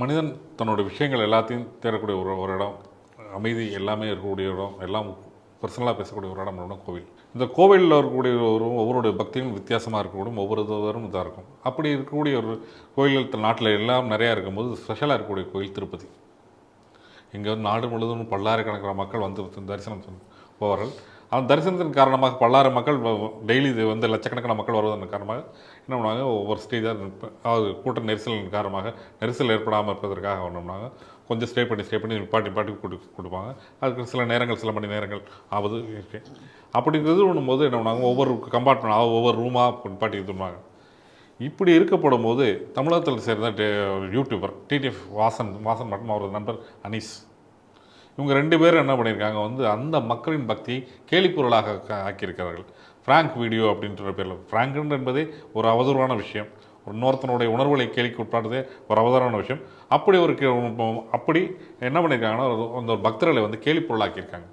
மனிதன் தன்னோட விஷயங்கள் எல்லாத்தையும் தேடக்கூடிய ஒரு ஒரு இடம் அமைதி எல்லாமே இருக்கக்கூடிய இடம் எல்லாம் பர்சனலாக பேசக்கூடிய ஒரு இடம் கோவில். இந்த கோவிலில் இருக்கக்கூடிய ஒரு ஒவ்வொருடைய பக்தியும் வித்தியாசமாக இருக்கக்கூடும். ஒவ்வொருத்தரும் இதாக இருக்கும். அப்படி இருக்கக்கூடிய ஒரு கோயில்கள் நாட்டில் எல்லாம் நிறையா இருக்கும்போது ஸ்பெஷலாக இருக்கக்கூடிய கோயில் திருப்பதி. இங்கே வந்து நாடு முழுவதும் பல்லாயிரக்கணக்கான மக்கள் வந்து தரிசனம் போவார்கள். அந்த தரிசனத்தின் காரணமாக பல்லாறு மக்கள் டெய்லி இது வந்து லட்சக்கணக்கான மக்கள் வருவதன் காரணமாக என்ன பண்ணுவாங்க? ஒவ்வொரு ஸ்டேஜாக அதாவது கூட்ட நெரிசலின் காரணமாக நெரிசல் ஏற்படாமல் இருப்பதற்காக என்ன பண்ணுவாங்க? கொஞ்சம் ஸ்டே பண்ணி ஸ்டே பண்ணி பாட்டி பாட்டி கொடு கொடுப்பாங்க. அதுக்கு சில நேரங்கள் சில மணி நேரங்கள் ஆவது இருக்கு. அப்படிங்கிறது பண்ணும்போது என்ன பண்ணுவாங்க? ஒவ்வொரு கம்பார்ட்மெண்ட் ஒவ்வொரு ரூமாக பாட்டி பண்ணுவாங்க. இப்படி இருக்கப்படும் போது தமிழகத்தில் சேர்ந்த டே- யூடியூபர் டிடிஎஃப் வாசன் வாசன் மற்றும் அவரது நண்பர் அனீஸ் இவங்க ரெண்டு பேரும் என்ன பண்ணியிருக்காங்க? வந்து அந்த மக்களின் பக்தியை கேலிப்பொருளாக ஆக்கியிருக்கிறார்கள். ஃப்ராங்க் வீடியோ அப்படின்ற பேரில். ஃப்ராங்க் என்பதே ஒரு அவதூறான விஷயம். இன்னொருத்தனுடைய உணர்வுகளை கேலிக்கு உட்பாடுறதே ஒரு அவதாரமான விஷயம். அப்படி ஒரு அப்படி என்ன பண்ணியிருக்காங்கன்னா ஒரு- அந்த ஒரு பக்தர்களை வந்து கேலிப்பொருளாக்கியிருக்காங்க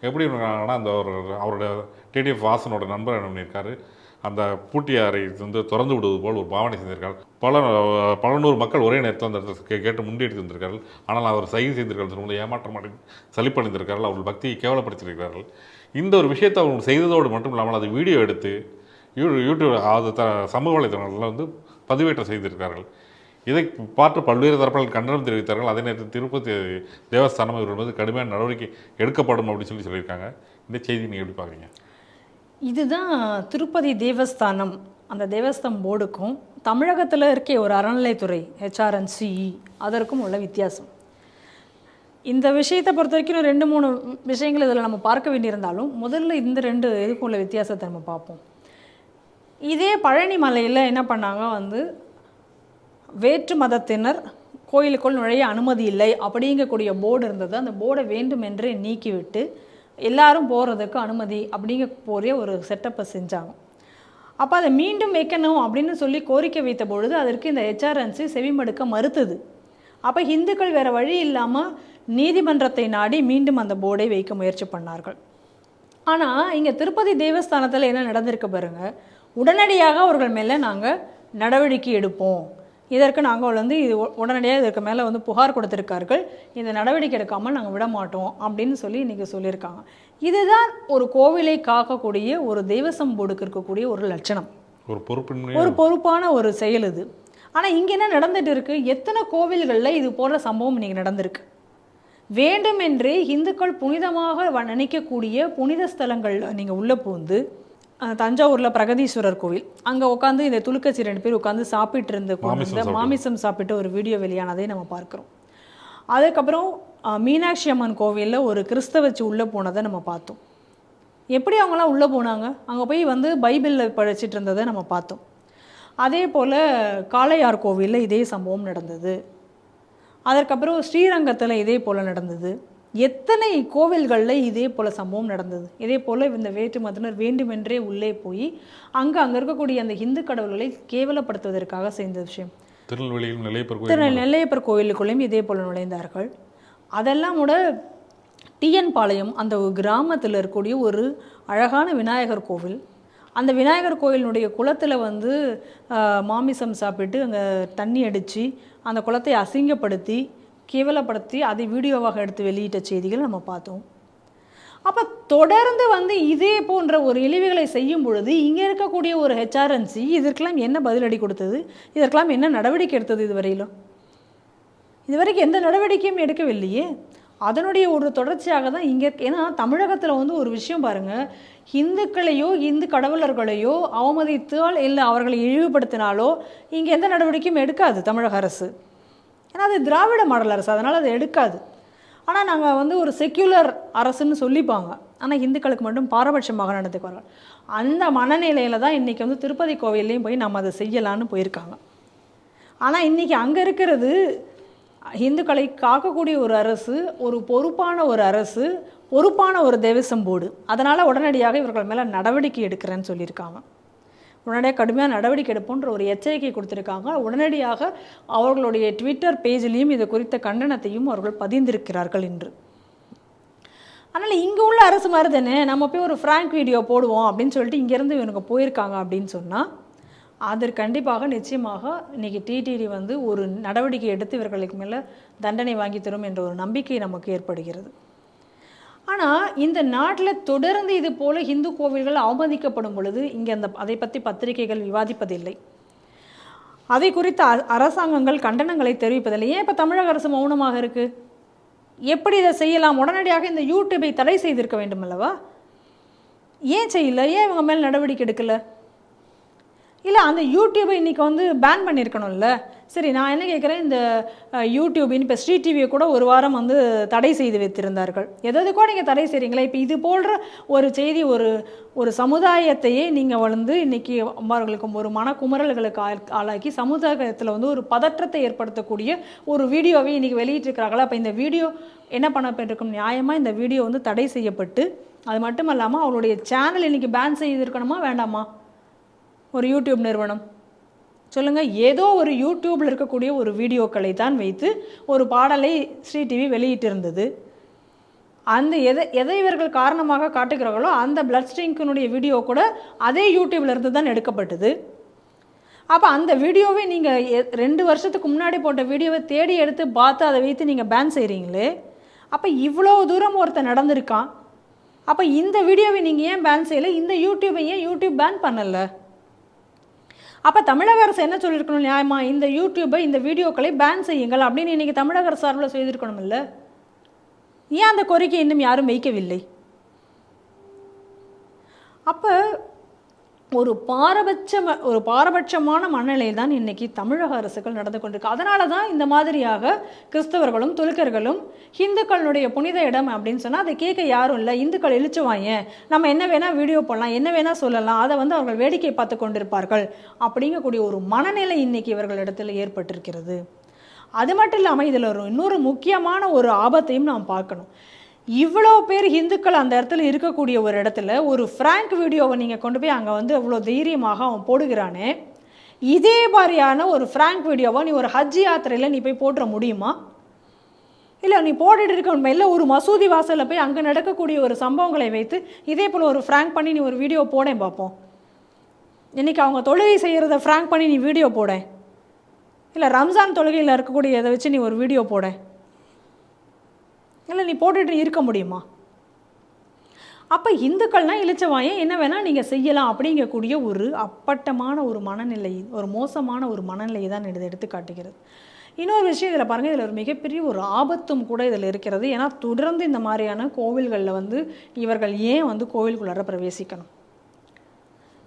எப்படி இருக்காங்கன்னா அந்த ஒரு அவருடைய டிடிஎஃப் வாசனோட நண்பர் என்ன பண்ணியிருக்காரு? அந்த பூட்டி அறை வந்து திறந்து விடுவது போல் ஒரு பாவனை செய்திருக்கார் பல பல நூறு மக்கள் ஒரே நேரத்தில் அந்த இடத்தை கே- கேட்டு முண்டியடித்து வந்திருக்கார்கள் ஆனால் அவர் சைகை செய்திருக்கார்கள் சொல்லும்போது ஏமாற்றம் அடை சலிப்படைந்திருக்கார்கள் அவர்கள் பக்தியை கேவலப்படுத்தியிருக்கிறார்கள். இந்த ஒரு விஷயத்தை அவங்க செய்ததோடு மட்டும் இல்லாமல் அதை வீடியோ எடுத்து யூ யூடியூப் அது த சமூக வலைதளங்களில் வந்து பதிவேற்றம் செய்திருக்கிறார்கள். இதை பார்த்து பல்வேறு தரப்பில் கண்டனம் தெரிவித்தார்கள். அதே நேரத்தில் திருப்பதி தேவஸ்தானம் இவர்கள் மீது கடுமையான நடவடிக்கை எடுக்கப்படும் அப்படின்னு சொல்லி சொல்லியிருக்காங்க. இந்த செய்தி நீங்கள் எப்படி பார்க்குறீங்க? இதுதான் திருப்பதி தேவஸ்தானம். அந்த தேவஸ்தம் போர்டுக்கும் தமிழகத்தில் இருக்க ஒரு அறநிலைத்துறை ஹெச்ஆர்என்சிஇ அதற்கும் உள்ள வித்தியாசம். இந்த விஷயத்தை பொறுத்த வரைக்கும் ரெண்டு மூணு விஷயங்கள் இதில் நம்ம பார்க்க வேண்டியிருந்தாலும் முதல்ல இந்த ரெண்டு இதுக்கும் உள்ள வித்தியாசத்தை நம்ம பார்ப்போம். இதே பழனி மலையில் என்ன பண்ணாங்க வந்து வேற்று மதத்தினர் கோயிலுக்குள் நுழைய அனுமதி இல்லை அப்படிங்கக்கூடிய போர்டு இருந்தது. அந்த போர்டை வேண்டுமென்றே நீக்கிவிட்டு எல்லாரும் போகிறதுக்கு அனுமதி அப்படிங்கக்கூடிய ஒரு செட்டப்பை செஞ்சாங்க. அப்போ அதை மீண்டும் வைக்கணும் அப்படின்னு சொல்லி கோரிக்கை வைத்த பொழுது அதற்கு இந்த ஹெச்ஆர்என்சி செவிமடுக்க மறுத்தது. அப்போ இந்துக்கள் வேறு வழி இல்லாமல் நீதிமன்றத்தை நாடி மீண்டும் அந்த போர்டை வைக்க முயற்சி பண்ணார்கள். ஆனால் இங்கே திருப்பதி தேவஸ்தானத்தில் என்ன நடந்திருக்கு பாருங்க உடனடியாக அவர்கள் மேலே நாங்கள் நடவடிக்கை எடுப்போம். இதற்கு நாங்கள் வந்து இது உடனடியாக இதற்கு மேலே வந்து புகார் கொடுத்திருக்கார்கள். இந்த நடவடிக்கை எடுக்காமல் நாங்கள் விட மாட்டோம் அப்படின்னு சொல்லி இன்றைக்கி சொல்லியிருக்காங்க. இதுதான் ஒரு கோவிலை காக்கக்கூடிய ஒரு தெய்வசம் போர்டுக்கு இருக்கக்கூடிய ஒரு லட்சணம். ஒரு பொறுப்பின்மை ஒரு பொறுப்பான ஒரு செயல் இது. ஆனால் இங்கே என்ன நடந்துட்டு இருக்கு? எத்தனை கோவில்களில் இது போன்ற சம்பவம் இன்னைக்கு நடந்திருக்கு? வேண்டுமென்றே இந்துக்கள் புனிதமாக நினைக்கக்கூடிய புனித ஸ்தலங்களில் நீங்கள் உள்ளே பூந்து தஞ்சாவூரில் பிரகதீஸ்வரர் கோவில். அங்கே உட்காந்து இந்த துலுக்கச்சி ரெண்டு பேர் உட்காந்து சாப்பிட்டு இருந்த மாமிசம் இந்த மாமிசம் சாப்பிட்டு ஒரு வீடியோ வெளியானதை நம்ம பார்க்குறோம். அதுக்கப்புறம் மீனாட்சி அம்மன் கோவிலில் ஒரு கிறிஸ்தவச்சு உள்ளே போனதை நம்ம பார்த்தோம். எப்படி அவங்களாம் உள்ளே போனாங்க? அங்கே போய் வந்து பைபிளில் படிச்சிட்டு இருந்ததை நம்ம பார்த்தோம். அதே போல் காளையார் கோவிலில் இதே சம்பவம் நடந்தது. அதற்கப்புறம் ஸ்ரீரங்கத்தில் இதே போல் நடந்தது. எத்தனை கோவில்களில் இதே போல் சம்பவம் நடந்தது? இதே போல் இந்த வேற்று மதத்தினர் வேண்டுமென்றே உள்ளே போய் அங்கே அங்கே இருக்கக்கூடிய அந்த இந்து கடவுள்களை கேவலப்படுத்துவதற்காக செய்த விஷயம். திருநெல்வேலியில் நிலையப்பர் கோயில் கோயிலுக்குள்ளேயும் இதே போல் நுழைந்தார்கள். அதெல்லாம் கூட டிஎன் பாளையம் அந்த கிராமத்தில் இருக்கக்கூடிய ஒரு அழகான விநாயகர் கோவில். அந்த விநாயகர் கோயிலினுடைய குளத்தில் வந்து மாமிசம் சாப்பிட்டு அங்கே தண்ணி அடித்து அந்த குளத்தை அசிங்கப்படுத்தி கேவலப்படுத்தி அதை வீடியோவாக எடுத்து வெளியிட்ட செய்திகள் நம்ம பார்த்தோம். அப்போ தொடர்ந்து வந்து இதே போன்ற ஒரு இழிவுகளை செய்யும் பொழுது இங்கே இருக்கக்கூடிய ஒரு ஹெச்ஆர்என்சி இதற்கெல்லாம் என்ன பதிலடி கொடுத்தது? இதற்கெல்லாம் என்ன நடவடிக்கை எடுத்தது இதுவரையிலும்? இதுவரைக்கும் எந்த நடவடிக்கையும் எடுக்கவில்லையே. அதனுடைய ஒரு தொடர்ச்சியாக தான் இங்கே ஏன்னா தமிழகத்தில் வந்து ஒரு விஷயம் பாருங்கள் இந்துக்களையோ இந்து கடவுளர்களையோ அவமதித்தால் இல்லை அவர்களை இழிவுபடுத்தினாலோ இங்கே எந்த நடவடிக்கையும் எடுக்காது தமிழக அரசு. ஏன்னா அது திராவிட மாடல் அரசு அதனால் அது எடுக்காது. ஆனால் நாங்கள் வந்து ஒரு செக்யூலர் அரசுன்னு சொல்லிப்பாங்க. ஆனால் இந்துக்களுக்கு மட்டும் பாரபட்சமாக நடந்துக்குவார்கள் அந்த மனநிலையில் தான் இன்றைக்கி வந்து திருப்பதி கோவில்லையும் போய் நம்ம அதை செய்யலான்னு போயிருக்காங்க. ஆனால் இன்றைக்கி அங்கே இருக்கிறது இந்துக்களை காக்கக்கூடிய ஒரு அரசு ஒரு பொறுப்பான ஒரு அரசு பொறுப்பான ஒரு தேவசம் போர்டு. அதனால் உடனடியாக இவர்கள் மேலே நடவடிக்கை எடுக்கிறேன்னு சொல்லியிருக்காங்க. உடனடியாக கடுமையான நடவடிக்கை எடுப்போன்ற ஒரு எச்சரிக்கை கொடுத்துருக்காங்க. உடனடியாக அவர்களுடைய ட்விட்டர் பேஜிலையும் இது குறித்த கண்டனத்தையும் அவர்கள் பதிந்திருக்கிறார்கள் என்று அதனால் இங்கே உள்ள அரசு மாதிரி தானே நம்ம போய் ஒரு ஃப்ராங்க் வீடியோ போடுவோம் அப்படின்னு சொல்லிட்டு இங்கேருந்து இவனுக்கு போயிருக்காங்க அப்படின்னு சொன்னால் அதற்கு கண்டிப்பாக நிச்சயமாக இன்றைக்கி டிடிடி வந்து ஒரு நடவடிக்கை எடுத்து இவர்களுக்கு மேலே தண்டனை வாங்கி தரும் என்ற ஒரு நம்பிக்கை நமக்கு ஏற்படுகிறது. ஆனால் இந்த நாட்டில் தொடர்ந்து இது போல இந்து கோவில்கள் அவமதிக்கப்படும் பொழுது இங்கே அந்த அதை பற்றி பத்திரிகைகள் விவாதிப்பதில்லை. அதை குறித்த அ- அரசாங்கங்கள் கண்டனங்களை தெரிவிப்பதில்லை. ஏன் இப்போ தமிழக அரசு மௌனமாக இருக்குது எப்படி இதை செய்யலாம்? உடனடியாக இந்த யூடியூபை தடை செய்திருக்க வேண்டும் அல்லவா ஏன் செய்யல? ஏன் இவங்க மேல் நடவடிக்கை எடுக்கலை? இல்லை அந்த யூடியூபை இன்றைக்கி வந்து பேன் பண்ணியிருக்கணும்ல சரி நான் என்ன கேட்குறேன் இந்த யூடியூப் இப்போ ஸ்ரீ டிவியை கூட ஒரு வாரம் வந்து தடை செய்து வைத்திருந்தார்கள். எதுக்கோ நீங்கள் தடை செய்கிறீங்களா இப்போ இது போன்ற ஒரு செய்தி ஒரு ஒரு சமுதாயத்தையே நீங்கள் வளர்ந்து இன்றைக்கி அவர்களுக்கு ஒரு மனக்குமரல்களுக்கு ஆள்- ஆளாக்கி சமுதாயத்தில் வந்து ஒரு பதற்றத்தை ஏற்படுத்தக்கூடிய ஒரு வீடியோவை இன்றைக்கி வெளியிட்டிருக்கிறாங்களா அப்போ இந்த வீடியோ என்ன பண்ணப்பட்டிருக்கும் நியாயமாக இந்த வீடியோ வந்து தடை செய்யப்பட்டு அது மட்டும் இல்லாமல் அவருடைய சேனல் இன்றைக்கி பேன் செய்திருக்கணுமா? வேண்டாமா? ஒரு யூடியூப் நிறுவனம். சொல்லுங்கள் ஏதோ ஒரு யூடியூப்பில் இருக்கக்கூடிய ஒரு வீடியோக்களை தான் வைத்து ஒரு பாடலை ஸ்ரீ டிவி வெளியிட்டிருந்தது. அந்த எதை எதை இவர்கள் காரணமாக காட்டுகிறார்களோ அந்த பிளட் ஸ்ட்ரிங்கினுடைய வீடியோ கூட அதே யூடியூப்ல இருந்து தான் எடுக்கப்பட்டது. அப்போ அந்த வீடியோவை நீங்கள் ரெண்டு வருஷத்துக்கு முன்னாடி போட்ட வீடியோவை தேடி எடுத்து பார்த்து அதை வைத்து நீங்கள் பேன் செய்கிறீங்களே அப்போ இவ்வளோ தூரம் ஒருத்தன் நடந்திருக்கான். அப்போ இந்த வீடியோவை நீங்கள் ஏன் பேன் செய்யலை? இந்த யூடியூபை ஏன் யூடியூப் பேன் பண்ணலை? அப்போ தமிழக அரசு என்ன சொல்லியிருக்கணும் நியாயமா? இந்த யூடியூபை இந்த வீடியோக்களை பேன் செய்யுங்கள் அப்படின்னு இன்னைக்கு தமிழக அரசு சார்பில் செய்திருக்கணும் இல்லை ஏன் அந்த கோரிக்கை இன்னும் யாரும் வைக்கவில்லை? அப்போ ஒரு பாரபட்ச ஒரு பாரபட்சமான மனநிலையில் தான் இன்றைக்கி தமிழக அரசுகள் நடந்து கொண்டிருக்கு. அதனால தான் இந்த மாதிரியாக கிறிஸ்தவர்களும் துலுக்கர்களும் இந்துக்களுடைய புனித இடம் அப்படின்னு சொன்னால் அதை கேட்க யாரும் இல்லை. இந்துக்கள் இழிச்சுவாங்க நம்ம என்ன வேணால் வீடியோ போடலாம் என்ன வேணால் சொல்லலாம் அதை வந்து அவர்கள் வேடிக்கை பார்த்து கொண்டிருப்பார்கள் அப்படிங்கக்கூடிய ஒரு மனநிலை இன்னைக்கு இவர்களிடத்தில் ஏற்பட்டிருக்கிறது. அது மட்டும் இல்லாமல் இதில் ஒரு இன்னொரு முக்கியமான ஒரு ஆபத்தையும் நாம் பார்க்கணும். இவ்வளோ பேர் ஹிந்துக்கள் அந்த இடத்துல இருக்கக்கூடிய ஒரு இடத்துல ஒரு ஃப்ராங்க் வீடியோவை நீங்கள் கொண்டு போய் அங்கே வந்து அவ்வளோ தைரியமாக அவன் போடுகிறானே. இதே மாதிரியான ஒரு ஃப்ராங்க் வீடியோவை நீ ஒரு ஹஜ் யாத்திரையில் நீ போய் போட்டுற முடியுமா? இல்லை நீ போட்டுட்டு இருக்க இல்லை ஒரு மசூதி வாசலில் போய் அங்கே நடக்கக்கூடிய ஒரு சம்பவங்களை வைத்து இதே போல் ஒரு ஃப்ராங்க் பண்ணி நீ ஒரு வீடியோ போடேன் பார்ப்போம் இன்றைக்கி அவங்க தொழுகை செய்கிறத ஃப்ராங்க் பண்ணி நீ வீடியோ போடேன். இல்லை ரம்ஜான் தொழுகையில் இருக்கக்கூடிய இதை வச்சு நீ ஒரு வீடியோ போட இல்லை நீ போட்டுட்டு இருக்க முடியுமா? அப்போ இந்துக்கள்னால் இழிச்சவாயன் என்ன வேணால் நீங்கள் செய்யலாம் அப்படிங்கக்கூடிய ஒரு அப்பட்டமான ஒரு மனநிலை ஒரு மோசமான ஒரு மனநிலையை தான் இது எடுத்து காட்டுகிறது. இன்னொரு விஷயம் இதில் பாருங்கள் இதில் ஒரு மிகப்பெரிய ஒரு ஆபத்தும் கூட இதில் இருக்கிறது. ஏன்னா தொடர்ந்து இந்த மாதிரியான கோவில்களில் வந்து இவர்கள் ஏன் வந்து கோவிலுக்குள்ளார பிரவேசிக்கணும்?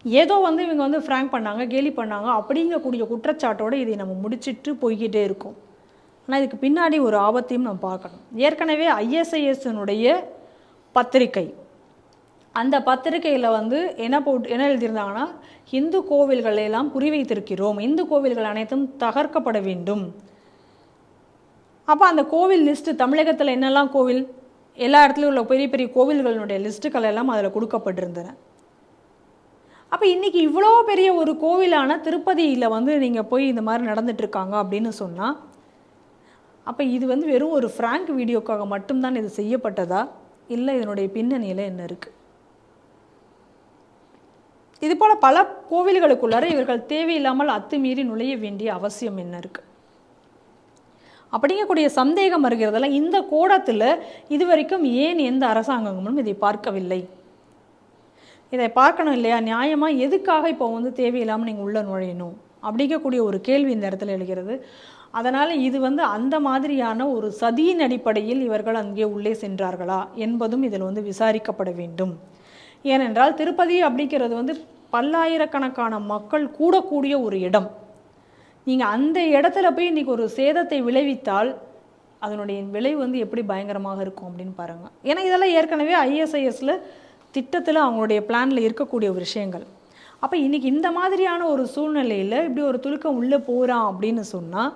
ஏதோ வந்து இவங்க வந்து ஃப்ராங்க் பண்ணாங்க கேலி பண்ணாங்க அப்படிங்கக்கூடிய குற்றச்சாட்டோடு இதை நம்ம முடிச்சிட்டு போய்கிட்டே இருக்கோம். ஆனால் இதுக்கு பின்னாடி ஒரு ஆபத்தையும் நம்ம பார்க்கணும். ஏற்கனவே ஐஎஸ்ஐஎஸ்னுடைய பத்திரிக்கை அந்த பத்திரிக்கையில் வந்து என்ன போட்டு என்ன எழுதியிருந்தாங்கன்னா இந்து கோவில்களை எல்லாம் குறிவைத்திருக்கிறோம். இந்து கோவில்கள் அனைத்தும் தகர்க்கப்பட வேண்டும். அப்போ அந்த கோவில் லிஸ்ட்டு தமிழகத்தில் என்னெல்லாம் கோவில்? எல்லா இடத்துலையும் உள்ள பெரிய பெரிய கோவில்களினுடைய லிஸ்ட்டுகள் எல்லாம் அதில் கொடுக்கப்பட்டிருந்தன. அப்போ இன்றைக்கி இவ்வளோ பெரிய ஒரு கோவிலான திருப்பதியில் வந்து நீங்கள் போய் இந்த மாதிரி நடந்துட்டுருக்காங்க அப்படின்னு சொன்னால் அப்போ இது வந்து வெறும் ஒரு ஃப்ராங்க் வீடியோக்காக மட்டும்தான் இது செய்யப்பட்டதா? இல்லை இதனுடைய பின்னணியில் என்ன இருக்குது இது போல் பல கோவில்களுக்குள்ளார இவர்கள் தேவையில்லாமல் அத்துமீறி நுழைய வேண்டிய அவசியம் என்ன இருக்குது அப்படிங்கக்கூடிய சந்தேகம் வருகிறதெல்லாம் இந்த கோடத்தில் இதுவரைக்கும் ஏன் எந்த அரசாங்கங்களும் இதை பார்க்கவில்லை? இதை பார்க்கணும் இல்லையா? நியாயமாக எதுக்காக இப்போ வந்து தேவையில்லாமல் நீங்கள் உள்ளே நுழையணும்? அப்படிங்கக்கூடிய ஒரு கேள்வி இந்த இடத்துல எழுகிறது. அதனால் இது வந்து அந்த மாதிரியான ஒரு சதியின் அடிப்படையில் இவர்கள் அங்கே உள்ளே சென்றார்களா என்பதும் இதில் வந்து விசாரிக்கப்பட வேண்டும். ஏனென்றால் திருப்பதி அப்படிங்கிறது வந்து பல்லாயிரக்கணக்கான மக்கள் கூடக்கூடிய ஒரு இடம். நீங்கள் அந்த இடத்துல போய் இன்றைக்கி ஒரு சேதத்தை விளைவித்தால் அதனுடைய விளைவு வந்து எப்படி பயங்கரமாக இருக்கும் அப்படின்னு பாருங்கள் ஏன்னா இதெல்லாம் ஏற்கனவே ஐஎஸ்ஐஎஸில் திட்டத்தில் அவங்களுடைய பிளானில் இருக்கக்கூடிய விஷயங்கள். அப்போ இன்றைக்கி இந்த மாதிரியான ஒரு சூழ்நிலையில் இப்படி ஒரு துலுக்கம் உள்ளே போகிறான் அப்படின்னு சொன்னால்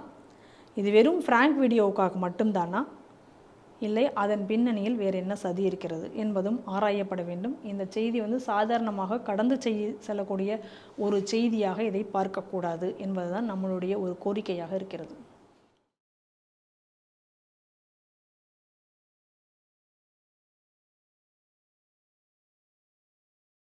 இது வெறும் ஃப்ராங்க் வீடியோவுக்காக மட்டும்தானா? இல்லை அதன் பின்னணியில் வேறு என்ன சதி இருக்கிறது என்பதும் ஆராயப்பட வேண்டும். இந்த செய்தி வந்து சாதாரணமாக கடந்து செய் செல்லக்கூடிய ஒரு செய்தியாக இதை பார்க்கக்கூடாது என்பதுதான் நம்மளுடைய ஒரு கோரிக்கையாக இருக்கிறது.